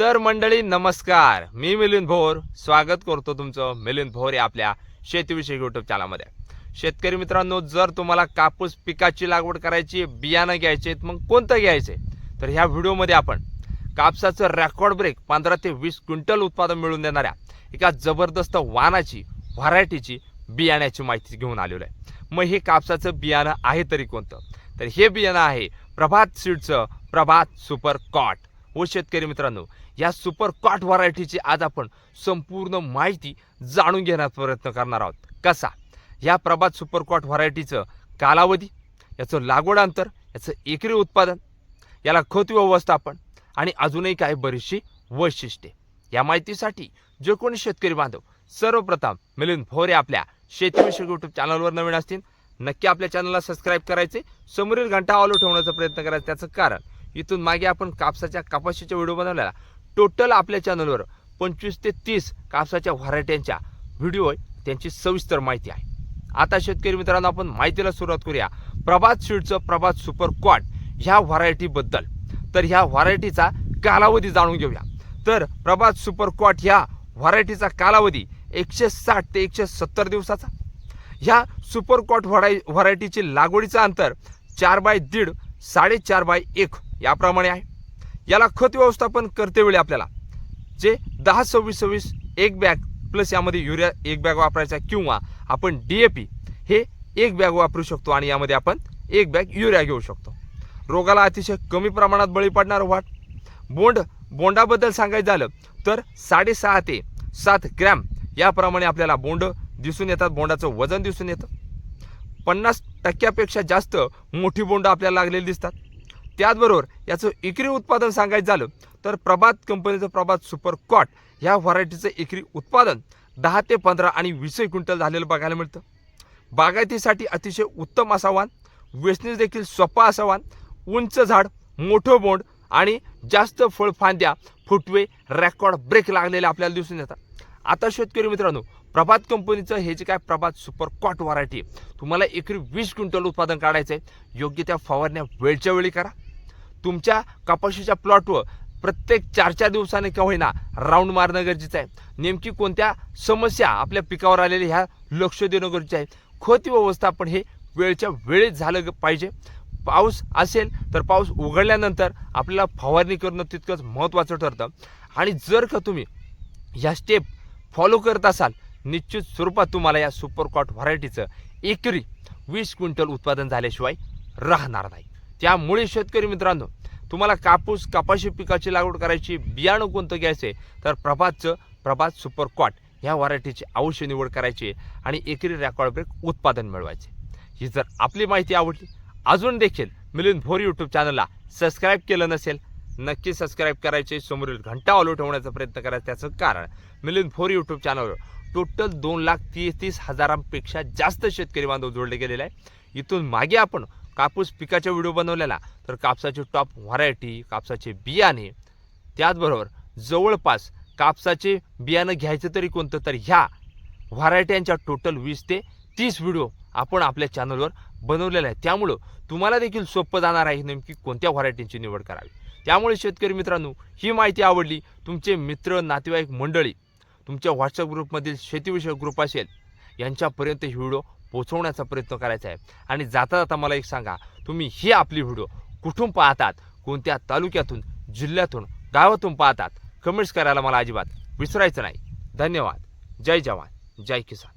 तर मंडळी नमस्कार. मी मिलिंद भोर. स्वागत करतो तुमचं मिलिंद भोर या आपल्या शेतीविषयी युट्यूब चॅनलमध्ये शेतकरी मित्रांनो जर तुम्हाला कापूस पिकाची लागवड करायची बियाणं घ्यायचे मग कोणतं घ्यायचे तर ह्या व्हिडिओमध्ये आपण कापसाचं रेकॉर्ड ब्रेक पंधरा ते वीस क्विंटल उत्पादन मिळवून देणाऱ्या एका जबरदस्त वानाची व्हरायटीची बियाण्याची माहिती घेऊन आलेलो आहे. मग हे कापसाचं बियाणं आहे तरी कोणतं? तर हे बियाणं आहे प्रभात सीडचं प्रभात सुपर कॉट व शेतकरी मित्रांनो या सुपर कॉट व्हरायटीची आज आपण संपूर्ण माहिती जाणून घेण्याचा प्रयत्न करणार आहोत. कसा? या प्रभात सुपर कॉट व्हरायटीचं कालावधी याचं लागवड अंतर याचं एकरी उत्पादन याला खत व्यवस्थापन आणि अजूनही काही बरीचशी वैशिष्ट्ये. या माहितीसाठी जे कोणी शेतकरी बांधव सर्वप्रथम मिलिंद भोरे आपल्या शेतीविषयक यूट्यूब चॅनलवर नवीन असतील नक्की आपल्या चॅनलला सबस्क्राईब करायचे समोरील घंटा ऑलो ठेवण्याचा प्रयत्न करायचा त्याचं कारण इथून मागे आपण कापसाच्या कपाशीच्या व्हिडिओ बनवलेला. टोटल आपल्या चॅनलवर पंचवीस ते तीस कापसाच्या व्हरायट्यांच्या व्हिडिओ त्यांची सविस्तर माहिती आहे. आता शेतकरी मित्रांनो आपण माहितीला सुरुवात करूया. प्रभात सीडचं प्रभात सुपर क्वाड ह्या व्हरायटीबद्दल तर ह्या व्हरायटीचा कालावधी जाणून घेऊया. तर प्रभात सुपर क्वाट ह्या व्हरायटीचा कालावधी एकशे साठ ते एकशे सत्तर दिवसाचा. ह्या सुपर कॉट व्हराय व्हरायटीची लागवडीचं अंतर चार बाय दीड साडेचार बाय एक. याप्रमाणे आहे. याला खत व्यवस्थापन करतेवेळी आपल्याला जे दहा सव्वीस सव्वीस एक बॅग प्लस यामध्ये युरिया एक बॅग वापरायचा किंवा आपण डी ए पी हे एक बॅग वापरू शकतो आणि यामध्ये आपण एक बॅग युरिया घेऊ शकतो. रोगाला अतिशय कमी प्रमाणात बळी पडणार वाट बोंड बोंडाबद्दल सांगायचं झालं तर साडेसहा ते सात ग्रॅम याप्रमाणे आपल्याला बोंड दिसून येतात. बोंडाचं वजन दिसून येतं. पन्नास टक्क्यापेक्षा जास्त मोठी बोंड आपल्याला लागलेली दिसतात. त्याचबरोबर याचं एकरी उत्पादन सांगायचं झालं तर प्रभात कंपनीचं प्रभात सुपर कॉट ह्या व्हरायटीचं एकरी उत्पादन दहा ते पंधरा आणि वीसही क्विंटल झालेलं बघायला मिळतं. बागायतीसाठी अतिशय उत्तम असावान वेचणीस देखील सोपा असावान उंच झाड मोठं बोंड आणि जास्त फळफांद्या फुटवे रेकॉर्ड ब्रेक लागलेले आपल्याला दिसून येतात. आता शेतकरी मित्रांनो प्रभात कंपनीचं हे जे काय प्रभात सुपर कॉट व्हरायटी तुम्हाला एकरी वीस क्विंटल उत्पादन काढायचं आहे योग्य त्या फवारण्या वेळच्या वेळी करा तुमच्या कपाशीच्या प्लॉटवर प्रत्येक चार चार दिवसाने का होईना राऊंड मारणं गरजेचं आहे. नेमकी कोणत्या समस्या आपल्या पिकावर आलेल्या ह्या लक्ष देणं गरजेचं आहे. खत व्यवस्थापन हे वेळच्या वेळेत झालं पाहिजे. पाऊस असेल तर पाऊस उघडल्यानंतर आपल्याला फवारणी करणं तितकंच महत्त्वाचं ठरतं. आणि जर का तुम्ही ह्या स्टेप फॉलो करत असाल निश्चित स्वरूपात तुम्हाला या सुपरकॉट व्हरायटीचं एकरी वीस क्विंटल उत्पादन झाल्याशिवाय राहणार नाही. त्यामुळे शेतकरी मित्रांनो तुम्हाला कापूस कपाशी पिकाची लागवड करायची बियाणं कोणतं घ्यायचं तर प्रभातचं प्रभात सुपर कॉट ह्या व्हरायटीची अवश्य निवड करायची आणि एकरी रेकॉर्ड ब्रेक उत्पादन मिळवायचे. ही जर आपली माहिती आवडली अजून देखील मिलिंद भोर यूट्यूब चॅनलला सबस्क्राईब केलं नसेल नक्की सबस्क्राईब करायचे समोरील घंटा ऑलो ठेवण्याचा प्रयत्न करायचा त्याचं कारण मिलिंद भोर यूट्यूब चॅनलवर टोटल दोन लाख तीस तीस हजारांपेक्षा जास्त शेतकरी बांधव जोडले गेलेले आहे इथून मागे आपण कापूस पिकाचा व्हिडिओ बनवलेला तर कापसाची टॉप व्हरायटी कापसाचे बियाणे त्याचबरोबर जवळपास कापसाचे बियाणं घ्यायचं तरी कोणतं तर ह्या व्हरायट्यांच्या टोटल वीस ते तीस व्हिडिओ आपण आपल्या चॅनलवर बनवलेला आहे त्यामुळं तुम्हाला देखील सोपं जाणार आहे नेमकी कोणत्या व्हरायटींची निवड करावी. त्यामुळे शेतकरी मित्रांनो ही माहिती आवडली तुमचे मित्र नातेवाईक मंडळी तुमच्या व्हॉट्सअप ग्रुपमधील शेतीविषयक ग्रुप असेल यांच्यापर्यंत ही व्हिडिओ पोहोचवण्याचा प्रयत्न करायचा आहे. आणि जाता जाता मला एक सांगा तुम्ही ही आपली व्हिडिओ कुठून पाहतात? कोणत्या तालुक्यातून जिल्ह्यातून गावातून पाहतात? कमेंट्स करायला मला अजिबात विसरायचं नाही. धन्यवाद. जय जवान. जय किसान.